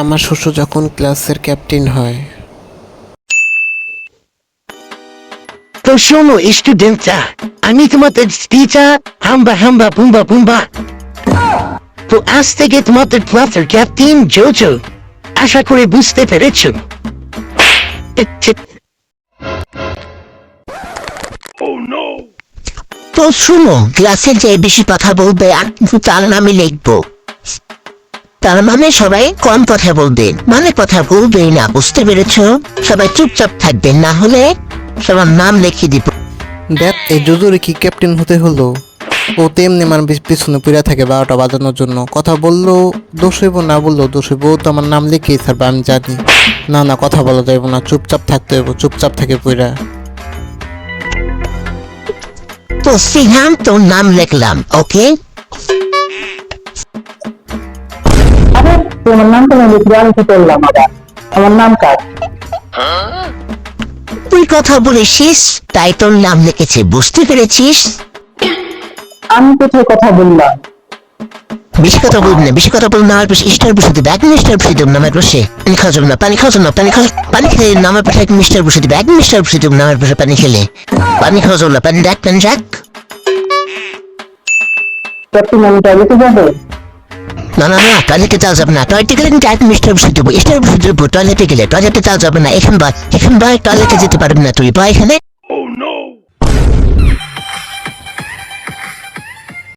আমার শ্বশুর যখন ক্লাসের ক্যাপ্টেন হয়। তো শোনো স্টুডেন্টরা আমি তোমাদের টিচার হাম্বা হাম্বা বুম্বা বুম্বা তো আজ থেকে তোমাদের ক্লাসের ক্যাপ্টেন জোজো আশা করে বুঝতে পেরেছ? তো শুনো ক্লাসে যে বেশি কথা বলবে আর কিন্তু তার নামে লিখব। তার মানে সবাই কম কথা বলবেন। মানে কথা বলবেই না বুঝতে পেরেছ? সবাই চুপচাপ থাকবেন না হলে সবার নাম লিখে দিব। দেখ এই জুজুরে কি ক্যাপ্টেন হতে হলো? ও তেমনি আমার পিছ- পিছনে পড়ে থাকে বারোটা বাজানোর জন্য। কথা বলল দোষ হইব না বলল দোষ হইব তো আমার নাম লিখেই স্যার আমি জানি। না না কথা বলা যাইব না চুপচাপ থাকতে হইব চুপচাপ থাকে পইরা তো সিহাম তোর নাম লিখলাম ওকে? আরে তোমার নাম তো আমি কি করলাম আবার। আমার নাম কাজ তুই কথা বলেছিস তাই তোর নাম লিখেছে বুঝতে পেরেছিস? আমি কোথায় কথা বললাম? বেশি কথা বলবি না বেশি কথা বলবি না আমার পাশে স্টার বসে দিবে। এক মিস্টার বসে দেব নামের পাশে। পানি খাওয়া যাবে না পানি খাওয়া যাবে না পানি খাওয়া পানি খেলে নামের পাশে এক মিস্টার বসে দিবে। এক মিস্টার বসে দেব নামের পাশে পানি খেলে। পানি খাওয়া যাবে না পানি ডাক পানি ডাক ক্যাপ্টেন আমি টয়লেটে যাব? না না না টয়লেটে যাওয়া যাবে না। টয়লেটে গেলে কিন্তু এক মিস্টার বসে দেবো। স্টার বসে দেবো। টয়লেটে গেলে টয়লেটে যাওয়া যাবে না। এখন বা এখন বা টয়লেটে যেতে পারবি না তুই বা এখানে